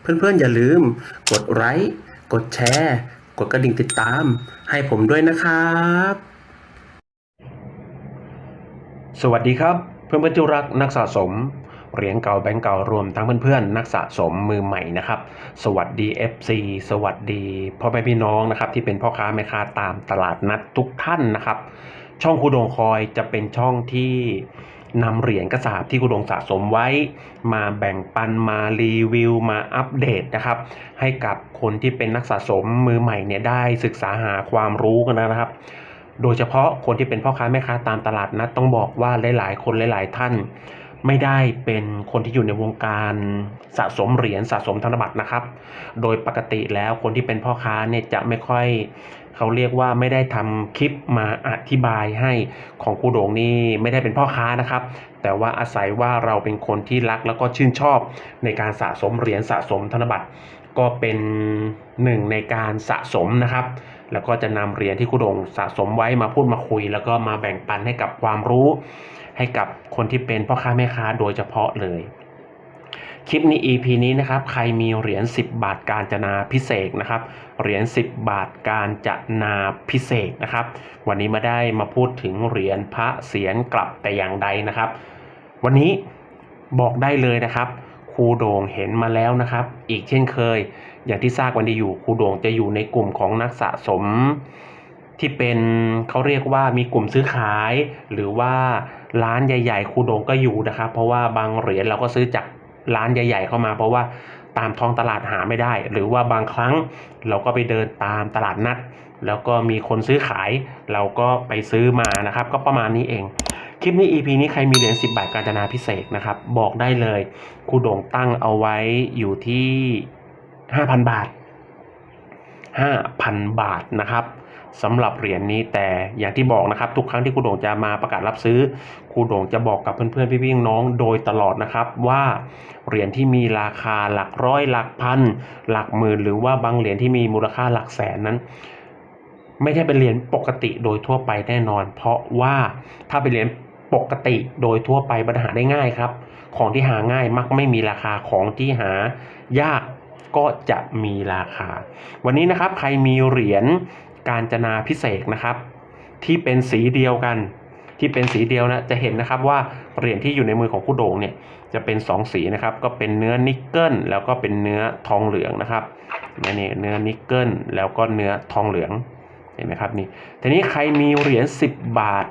เพื่อนๆอย่าลืม กดไลค์กดแชร์ กดกระดิ่งติดตาม ให้ผมด้วยนะครับ สวัสดีครับ เพื่อนเพื่อนที่รักนักสะสมเหรียญเก่าแบงก์เก่ารวมทั้งเพื่อนๆนักสะสมมือใหม่นะครับ สวัสดี FC สวัสดีพ่อแม่พี่น้องนะครับ ที่เป็นพ่อค้าแม่ค้าตามตลาดนัดทุกท่านนะครับ ช่องคูดงคอยจะเป็นช่องที่ นำเหรียญกระสาบที่คุณดงสะสมไว้ มาแบ่งปันมารีวิวมาอัปเดตนะครับ ให้กับคนที่เป็นนักสะสมมือใหม่เนี่ยได้ศึกษาหาความรู้กันนะครับ โดยเฉพาะคนที่เป็นพ่อค้าแม่ค้าตามตลาดนัดต้องบอกว่าหลายๆ คนหลาย ๆ ท่าน ไม่ได้เป็นคนที่อยู่ในวงการสะสมเหรียญสะสมธนบัตรนะครับ โดยปกติแล้วคนที่เป็นพ่อค้าเนี่ยจะไม่ค่อยเขาเรียกว่าไม่ได้ทำคลิปมาอธิบายให้ของครูโด่งนี่ไม่ได้เป็นพ่อค้านะครับ แต่ว่าอาศัยว่าเราเป็นคนที่รักแล้วก็ชื่นชอบในการสะสมเหรียญสะสมธนบัตรก็เป็นหนึ่งในการสะสมนะครับ แล้วก็จะนำเหรียญที่ครูโด่งสะสมไว้มาพูดมาคุย แล้วก็มาแบ่งปันให้กับความรู้ ให้กับคนที่เป็นพ่อค้าแม่ค้าโดยเฉพาะเลยคลิปนี้ EP นี้นะครับใครมีเหรียญ10 บาทการจนาพิเศษนะครับเหรียญ10 บาทการจนาพิเศษนะครับ วันนี้มาได้มาพูดถึงเหรียญพระเสียรกลับแต่อย่างใดนะครับ วันนี้บอกได้เลยนะครับ รูโด่งเห็นมาแล้วนะครับ อีกเช่นเคย อย่างที่ทราบกันดีอยู่ครูโด่งจะอยู่ในกลุ่มของนักสะสม ที่เป็นเขาเรียกว่ามีกลุ่มซื้อขาย หรือว่าร้านใหญ่ๆครูโด่งก็อยู่นะครับ เพราะว่าบางเหรียญเราก็ซื้อจากร้านใหญ่ ๆ เข้ามา เพราะว่าตามท้องตลาดหาไม่ได้ หรือว่าบางครั้งเราก็ไปเดินตามตลาดนัด แล้วก็มีคนซื้อขาย เราก็ไปซื้อมานะครับ ก็ประมาณนี้เอง คลิปนี้ EP นี้ใครมีเหรียญ10 บาทการจนาพิเศษนะครับ บอกได้เลยครูโด่งตั้งเอาไว้อยู่ที่ 5,000 บาท 5,000 บาทนะครับสำหรับเหรียญนี้แต่อย่างที่บอกนะครับ ทุกครั้งที่ครูโด่งจะมาประกาศรับซื้อครูโด่งจะบอกกับเพื่อนๆพี่ๆน้องโดยตลอดนะครับว่าเหรียญที่มีราคาหลักร้อยหลักพัน หลักหมื่น หรือว่าบางเหรียญที่มีมูลค่าหลักแสนนั้น ไม่ใช่เป็นเหรียญปกติโดยทั่วไปแน่นอน เพราะว่าถ้าเป็นเหรียญ ปกติโดยทั่วไปบรรหาได้ง่ายครับ ของที่หาง่ายมักไม่มีราคาของที่หายากก็จะมีราคา วันนี้นะครับใครมีเหรียญการจนาพิเศษนะครับ ที่เป็นสีเดียวกัน ที่เป็นสีเดียวนะจะเห็นนะครับว่าเหรียญที่อยู่ในมือของผู้โด่งเนี่ยจะเป็นสองสีนะครับ ก็เป็นเนื้อนิกเกิลแล้วก็เป็นเนื้อทองเหลืองนะครับนี่นี่เนื้อนิกเกิลแล้วก็เนื้อทองเหลืองเห็นไหมครับนี่ทีนี้ใครมีเหรียญ10 บาท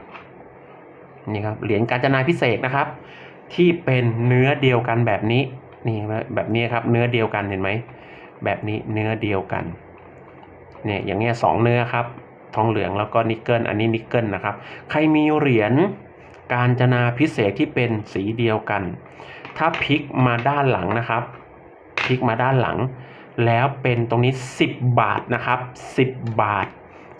นี่ครับเหรียญการจนาพิเศษนะครับ ที่เป็นเนื้อเดียวกันแบบนี้นี่แบบนี้ครับเนื้อเดียวกันเห็นไหมแบบนี้เนื้อเดียวกันเนี่ยอย่างเงี้ยสองเนื้อครับทองเหลืองแล้วก็นิกเกิลอันนี้นิกเกิลนะครับ ใครมีเหรียญการจนาพิเศษที่เป็นสีเดียวกัน ถ้าพลิกมาด้านหลังนะครับพลิกมาด้านหลัง แล้วเป็นตรงนี้ 10 บาทนะครับ 10 บาท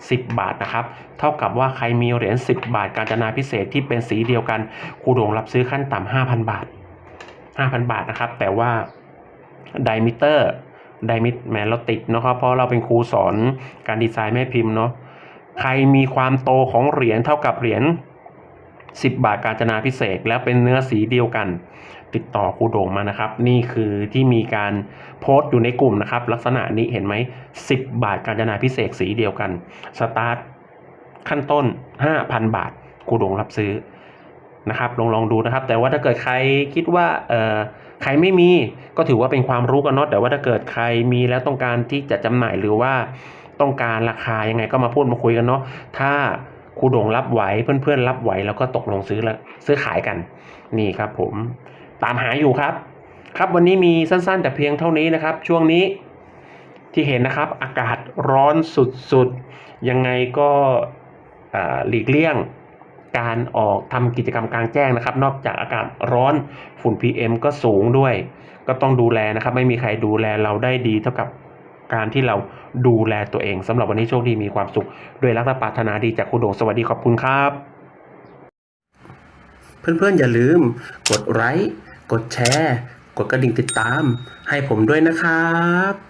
10 บาทนะครับ เท่ากับว่าใครมีเหรียญ10 บาทการจนาพิเศษที่เป็นสีเดียวกันครูโด่งรับซื้อขั้นต่ำ5,000 บาท 5,000 บาทนะครับ แต่ว่าไดมิเตอร์ไดมิแหมเราติดนะครับ เพราะเราเป็นครูสอนการดีไซน์แม่พิมพ์เนาะใครมีความโตของเหรียญเท่ากับเหรียญ 10 บาทการจนาพิเศษแล้วเป็นเนื้อสีเดียวกัน ติดต่อครูโด่งมานะครับ นี่คือที่มีการโพสต์อยู่ในกลุ่มนะครับ ลักษณะนี้เห็นไหม 10 บาทการจนาพิเศษสีเดียวกัน สตาร์ทขั้นต้น 5,000 บาทครูโด่งรับซื้อนะครับลองลองดูนะครับ แต่ว่าถ้าเกิดใครคิดว่าเอ่อใครไม่มีก็ถือว่าเป็นความรู้กันเนาะแต่ว่าถ้าเกิดใครมีแล้วต้องการที่จะจำหน่ายหรือว่าต้องการราคายังไงก็มาพูดมาคุยกันเนาะถ้า ครูโด่งรับไหวเพื่อนๆรับไหวแล้วก็ตกลงซื้อแล้วซื้อขายกัน นี่ครับผมตามหาอยู่ครับ ครับวันนี้มีสั้นๆ แต่เพียงเท่านี้นะครับ ช่วงนี้ที่เห็นนะครับอากาศร้อนสุดๆ ยังไงก็หลีกเลี่ยงการออกทำกิจกรรมกลางแจ้งนะครับ นอกจากอากาศร้อนฝุ่น PM ก็สูงด้วย ก็ต้องดูแลนะครับ ไม่มีใครดูแลเราได้ดีเท่ากับ การที่เราดูแลตัวเองสำหรับวันนี้โชคดีมีความสุขด้วยรักและปรารถนาดีจากคุณโดงสวัสดีขอบคุณครับ เพื่อนๆอย่าลืม กดไลค์กดแชร์ กดกระดิ่งติดตาม ให้ผมด้วยนะครับ